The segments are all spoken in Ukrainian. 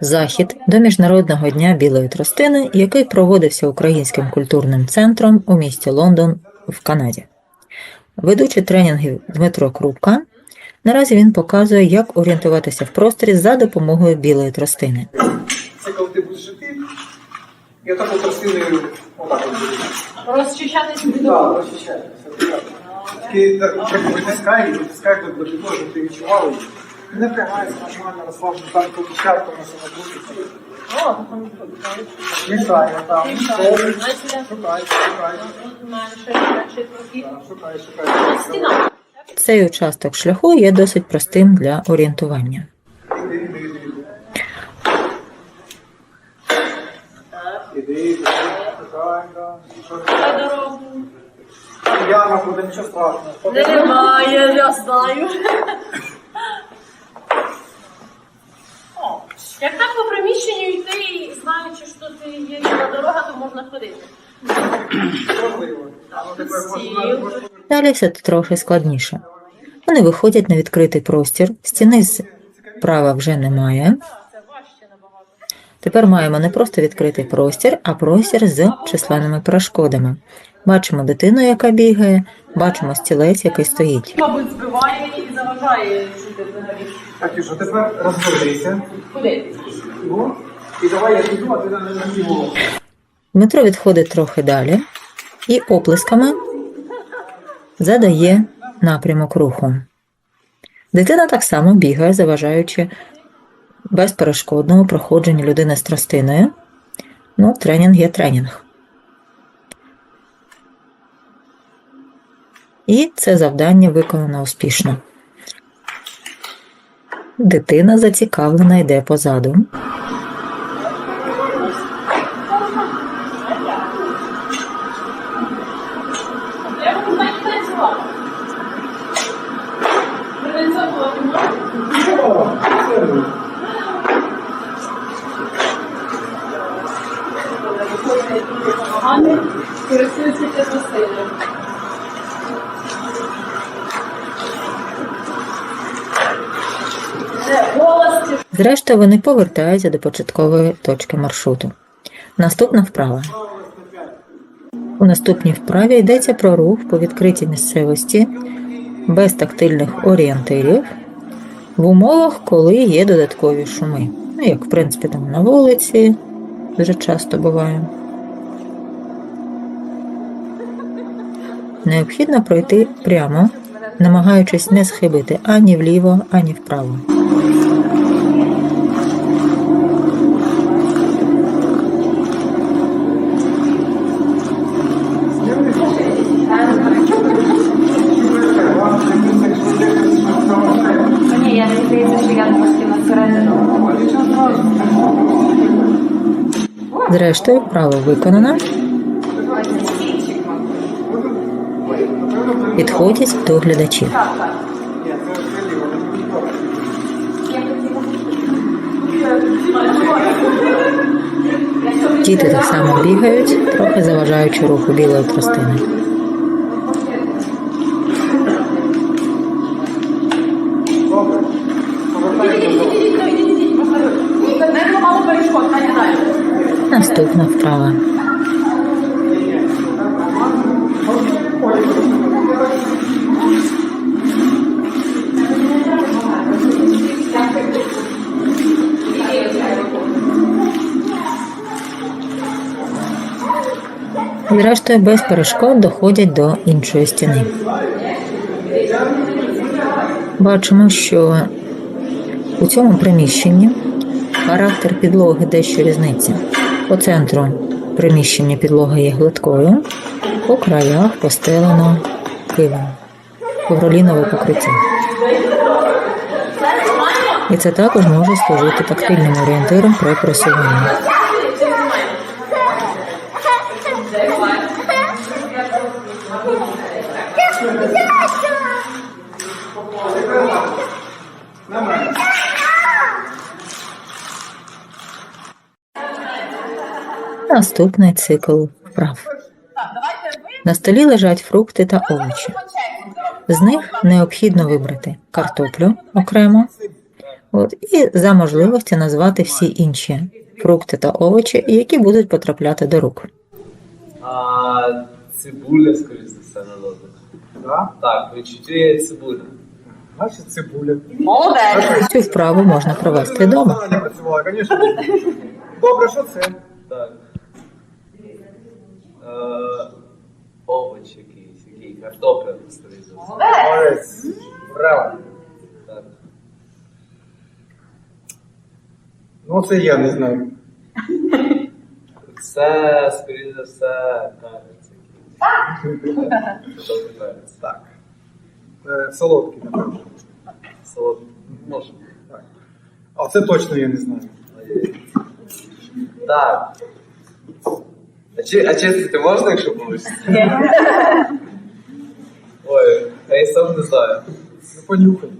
Захід до Міжнародного дня білої тростини, який проводився Українським культурним центром у місті Лондон в Канаді. Ведучий тренінгів Дмитро Крупка. Наразі він показує, як орієнтуватися в просторі за допомогою білої тростини. Це коли ти будеш і отак от тростиною отак от будеш. Розчищати Так, витискай тут до того, щоб ти відчував. Не напрягайся, нормально, розслаблено, там коли чарка на там Мішає там. Шукай. менше, менше трохи. Так, Шукай, шукай. Стіна. Цей участок шляху є досить простим для орієнтування. Яма буде, нічого страшного. Немає, я знаю. О, Як так по приміщенню йти, і знаючи, що це є рівна дорога, то можна ходити. Далі все трохи складніше. Вони виходять на відкритий простір, стіни справа вже немає. Тепер маємо не просто відкритий простір, а простір з численними перешкодами. Бачимо дитину, яка бігає, бачимо стілець, який стоїть. Мабуть, збиває і заважає взагалі. Так, що тепер розвернися. Куди? Ну, і давай я піду, а ти на на нього. Дмитро відходить трохи далі і оплесками задає напрямок руху. Дитина так само бігає, заважаючи безперешкодному проходженню людини з тростиною. Ну, тренінг є тренінг. І це завдання виконано успішно. Дитина зацікавлена йде позаду. Користуються тестоsteroном. Це голос Зрештою, вони повертаються до початкової точки маршруту. Наступна вправа. У наступній вправі йдеться про рух по відкритій місцевості без тактильних орієнтирів в умовах, коли є додаткові шуми. Ну, як в принципі там на вулиці дуже часто буває. Необхідно пройти прямо, намагаючись не схибити ані вліво, ані вправо. Зрештою, право виконано. Підходять до глядачів. Діти так само бігають, трохи заважаючи руху білої тростини. Наступна. Зрештою, без перешкод доходять до іншої стіни. Бачимо, що у цьому приміщенні характер підлоги дещо різниця. По центру приміщення підлога є гладкою, по краях постелено килим, ковролінове покриття. І це також може служити тактильним орієнтиром при просуванні. Наступний цикл вправ. На столі лежать фрукти та овочі. З них необхідно вибрати картоплю окремо, От, і за можливості назвати всі інші фрукти та овочі, які будуть потрапляти до рук. А цибуля, скоріш за все, на. Да? Так, відчуття цибуля. Значить, цибуля. Молодець. Цю вправу можна провести вдома. Добре, що це? Так. Е, овоч якийсь, який картопля, за. Молодець. Браво. Так. Ну, це я не знаю. Це, скоріш за все, перець якийсь. Картопля перець. Так. Е, солодкий, напевно. Солод. Може. Так. А це точно я не знаю. Так. А, чи, а чистити можна, якщо вийде? Ой, я і сам не знаю. Ну, понюхай.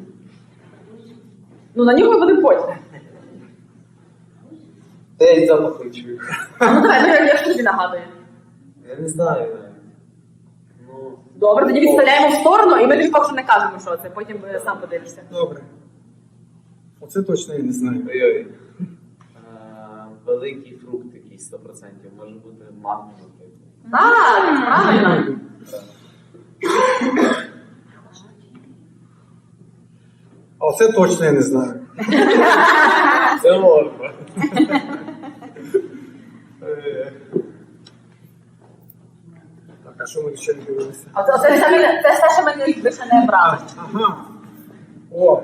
Ну на нього буде потім. Та я і запах не чую. Ну давай, ну, я ж тобі нагадую. Я не знаю. Ну, Добре, тоді відставляємо в сторону, і ми тобі поки що не кажемо, що це. Потім е, сам подивишся. Добре. Оце точно я не знаю. ой-ой. Е, Великий фрукт якийсь 100%. Може бути манго, наприклад. Так, правильно. А це точно я не знаю. Це можна. Так, а що ми ще не дивилися? А це, це, це, це все, що ми лише не брали. Ага. О,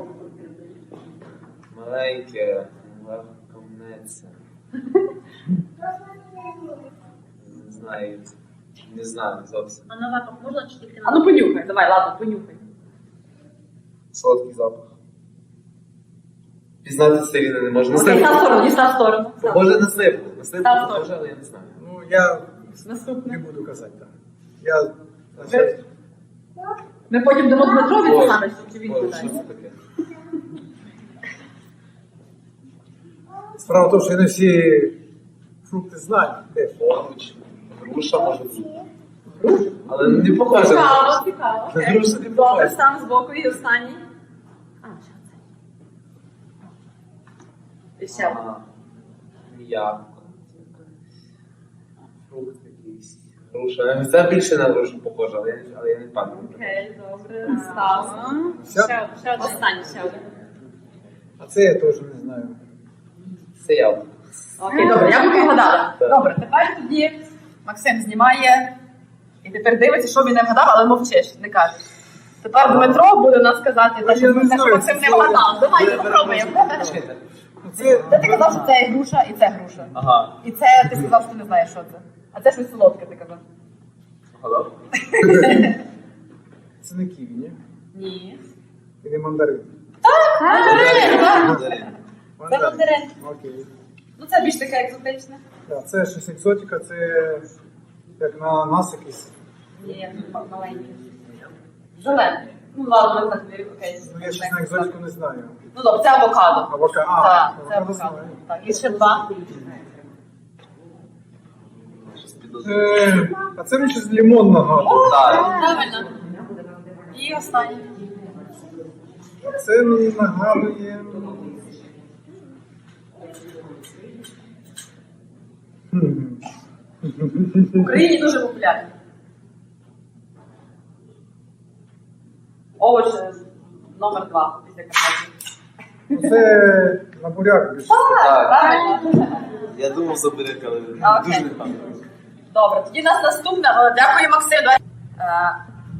Маленьке, легко мнеться. Не знаю. Не знаю зовсім. А на запах можна чи тільки на А ну понюхай, давай, ладно, понюхай. Солодкий запах. Пізнати сиріни не можна. Окей, став в сторону, дістав в сторону. Може на сипу. На сипу Став в може, але я не знаю. ну я не Наступне. буду казати, так. Я, Ми потім дамо Дмитрові це саме, чи він Боже, що питає. таке? справа в тому, що я не всі фрукти знаю. Теж. Поміч. Груша може бути. Але не на- Цікаво, цікаво. Окей. грушу не Добре, похоже. сам з боку і останній. А, що це? М'явка. Фрукт якийсь. Груша. Це більше на грушу похоже, але я, не- але я не пам'ятаю. Окей, добре. Став. Все? Ще, ще один. Останній, ще один. А це я теж не знаю. Це яблуко. Окей, добре, я буду вгадала. Добре, тепер тоді Максим знімає і тепер дивиться, що він не вгадав, але мовчиш, не кажеш. Тепер Дмитро буде нас казати, те, що, те, що Максим не вгадав. Давай попробуємо. Ну, Це ти казав, що це груша і це груша. Ага. І це ти сказав, що ти не знаєш, що це. А це щось солодке, ти казав. Алло? Це не ківі, ні? Ні. І не мандарин. Мандарин. Це мандарин. Окей. Ну це більш таке екзотичне. Так, це щось екзотика, це як на нас якийсь. Ні, маленький. Зелений. Ну ладно, ми так окей. Ну я щось на екзотику не знаю. Ну добре, це авокадо. Авока... А, Так, це авокадо авокадо. знаю. Так, і ще два. Е, А це мені щось лимон нагадує. Так. Правильно. І останній. Це мені нагадує. В Україні дуже популярний. Овоч номер два після картоплі. Це на буряк більше. Так. Правильно. Я думав заберете, але Окей. дуже не пам'ятаю. Добре, тоді у нас наступне. Е, Дякую, Максим. Давай. Е,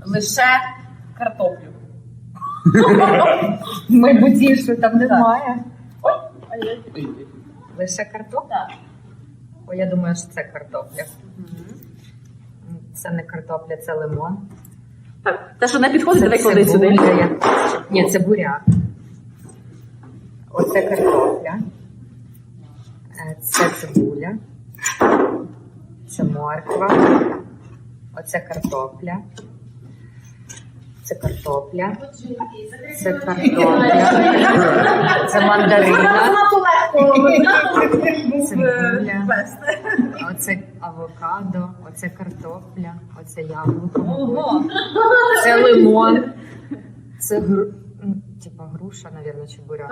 Лише картоплю. Майбутніше там немає. Ой, ой, Лише картопля. так. О, я думаю, що це картопля. Це не картопля, це лимон. Так, те, що не підходить, давай клади сюди. Ні, це буряк. Оце картопля. Е, Це цибуля. Це морква. Оце картопля. Це картопля. Це картопля. Це мандарина. Цибуля. Оце авокадо, оце картопля, оце яблуко. Це лимон. Це гру... Типа груша, навірно, чи буряк.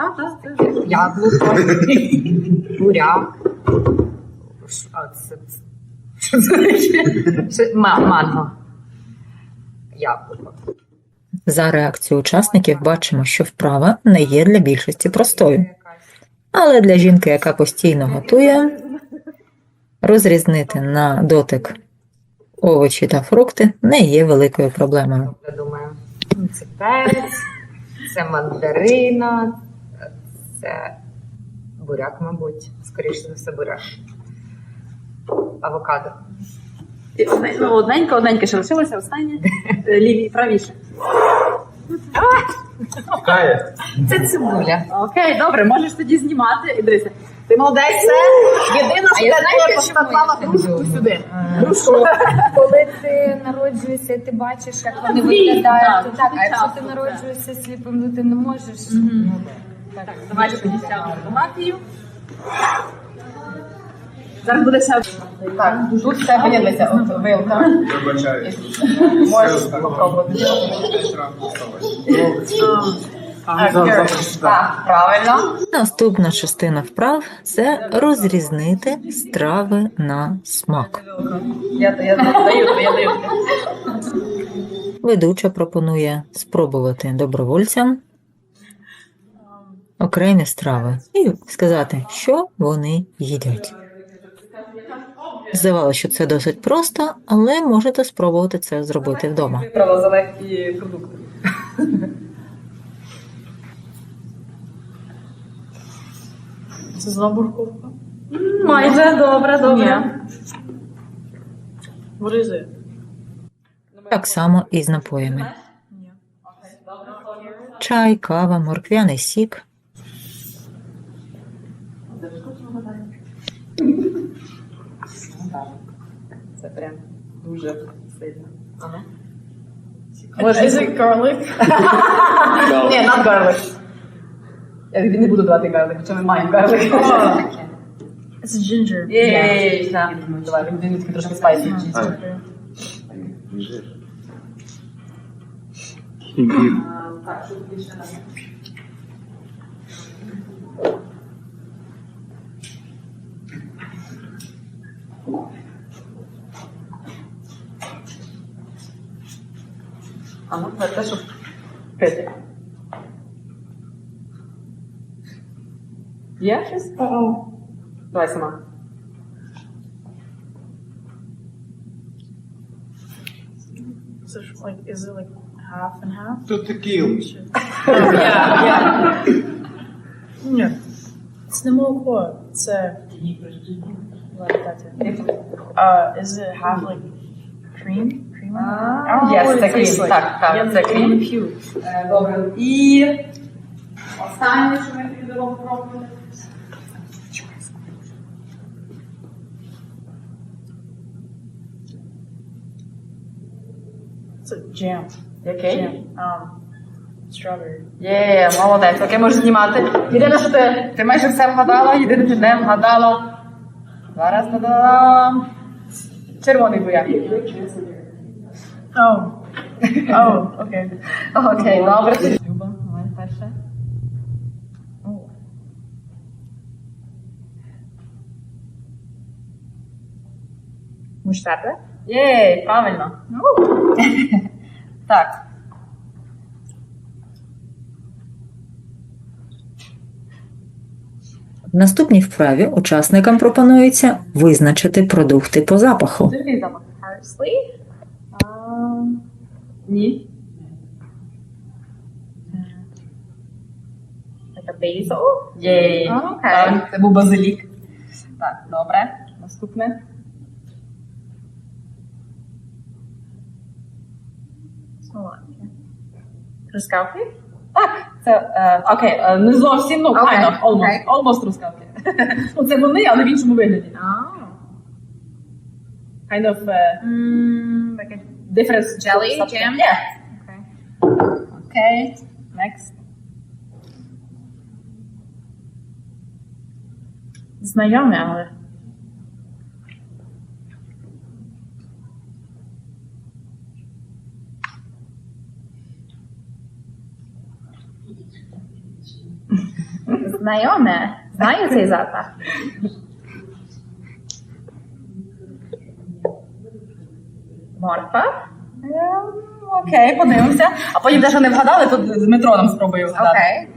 Яблуко, буряк. А, це, це- що це таке? Манго. Яблуко. За реакцією учасників бачимо, що вправа не є для більшості простою. Але для жінки, яка постійно готує, розрізнити на дотик овочі та фрукти не є великою проблемою. Це перець, це мандарина, це буряк, мабуть. Скоріше за все, буряк. Авокадо. Одне- ну, Одненько, одненько ще лишилося, останнє. Е, Ліві, правіше. Чекає. Це цибуля. Окей, добре, можеш тоді знімати. І дивися. Ти молодець, це єдина, що А я ти знаєте, чому поклала я так грушку думаю? сюди. Що коли ти народжуєшся, ти бачиш, як вони Звісно, виглядають. так, Так, а якщо ти часто, народжуєшся сліпим, ну ти не можеш. Ну, так. Так, давайте тоді ставимо фотографію. Зараз буде ще. Так, тут все виявиться от вилка. Вибачаю. Можеш спробувати. Так, правильно. Наступна частина вправ це розрізнити страви на смак. Я, я даю я даю. Ведуча пропонує спробувати добровольцям окремі страви і сказати, що вони їдять. Здавалося, що це досить просто, але можете спробувати це зробити вдома. Вибрала за легкі продукти. Це знову бурковка? Майже добре, добре. What? Так само і з напоями. Чай, кава, морквяний сік. Прям дуже сильно. Is it garlic? Ні, not garlic. Я тобі не буду давати garlic, хоча ми маємо garlic. It's ginger. Єй, так. Давай, він такий трошки спайсі. А ну, це Ama falta su Pedro. Yes. O. Twice sama. So like, is it like half and half? To tequila. yeah, yeah. yeah. It's the more core. It's a. Uh, is it half like cream? Cream? I don't know Yes, what it це tastes крім. like. Так, так, Я це не крім. п'ю. Е, Добре. І останнє, що ми підемо пробувати. It's a jam. Який? Jam. Um, strawberry. Є, молодець, окей, можеш знімати. Єдине, що ти, ти майже все вгадала, єдине, що не вгадала. Зараз та-дам. Червоний буяк. Oh. Oh, okay. Окей, добре. Люба, давай перше. Муштарда? Єй, правильно. Так. В наступній вправі учасникам пропонується визначити продукти по запаху. Який запах? Parsley? А, Ні. Це basil? Єй. А, окей. Так, це був базилік. Так, добре. Наступне. Трускавки? Так, це е, окей, е, не зовсім, ну, Окей, kind of, almost, окей. almost трускавки. ну, це вони, але в іншому вигляді. Kind of uh, Mm, like a different jelly substance. jam. Yeah. Okay. Okay. Next. Znajome, ale. Znajome. Znają ten zapach. Морква. Ем, Окей, подивимося. А потім, те, не вгадали, тут з метроном спробую вгадати. Окей.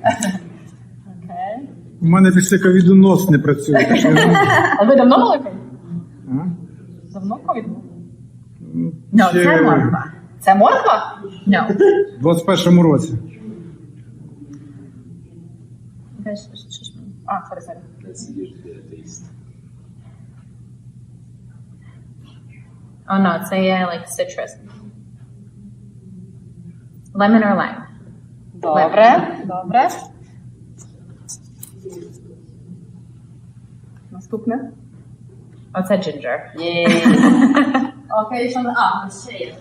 Окей. У мене після ковіду нос не працює. так що я не- А ви давно мали ковід? А? Давно ковід був? No, Ще це морква. Це морква? No. В 21-му році. Де ж- що ж мені? А, сорі, сорі. That's usually the taste. О, no, це є like citrus. Lemon or lime. Добре, добре. Наступне. Оце ginger. Є. Окей, що на... А, ще є.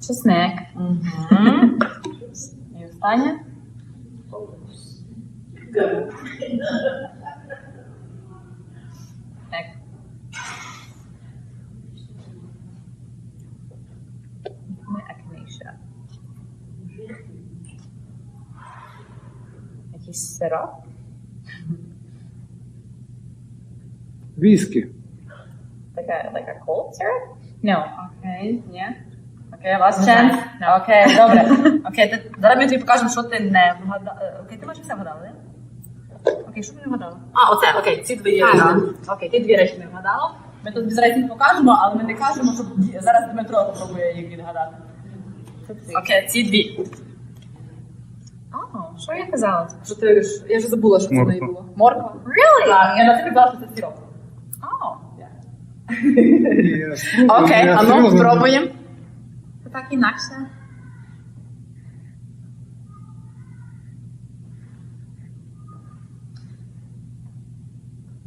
Чесник. Мгм. І останнє. Так. Не акнейша. Якийсь сироп? Віскі. Така, like a cold syrup? No. Окей, ні. Окей, last chance? Окей, добре. Окей, ти, зараз ми тобі покажемо, що ти не вгадала. Окей, ти майже все вгадала, не? Окей, що ти не вгадала? А, оце, окей, ці дві речі. Окей, ти дві речі не вгадала. Ми тут без різниці покажемо, але ми не кажемо, щоб зараз Дмитро попробує їх відгадати. Окей, ці дві. О, що я казала? Що ти ж- я вже забула, що це в неї було. Морква? Really? Так, я на тобі казала, що це сироп. О, Окей, а ну спробуємо. Це так інакше.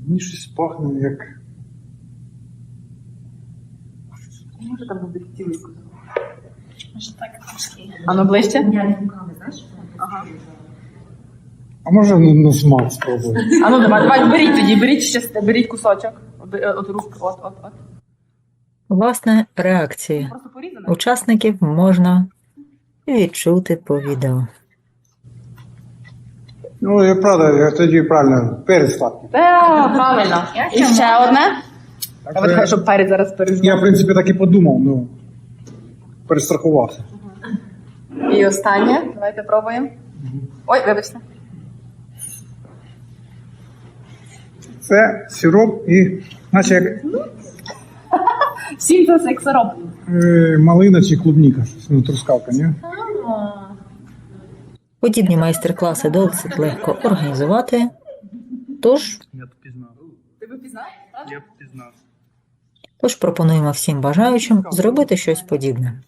Мені щось пахне як. Може там буде цілий Може так трошки. А ну ближче? Я не руками, знаєш? А може на, на смак спробую? А ну давай, давай, беріть тоді, беріть ще, беріть кусочок. От, е, от, рук, от, от, от. Власне, реакції учасників можна відчути по відео. Ну, я правда, я тоді правильно перець сладкий. Так, правильно. І ще одне. Так Я хочу, щоб перець зараз пережив. Я, в принципі, так і подумав, ну. Перестрахувався. І останнє. Давайте пробуємо. Ой, вибачте. Це сироп і, наче як Всім це як сироп. е, малина чи клубніка, щось, ну, трускавка, ні? Подібні майстер-класи досить легко організувати, тож, Я б. Ти би? Я б тож пропонуємо всім бажаючим зробити щось подібне.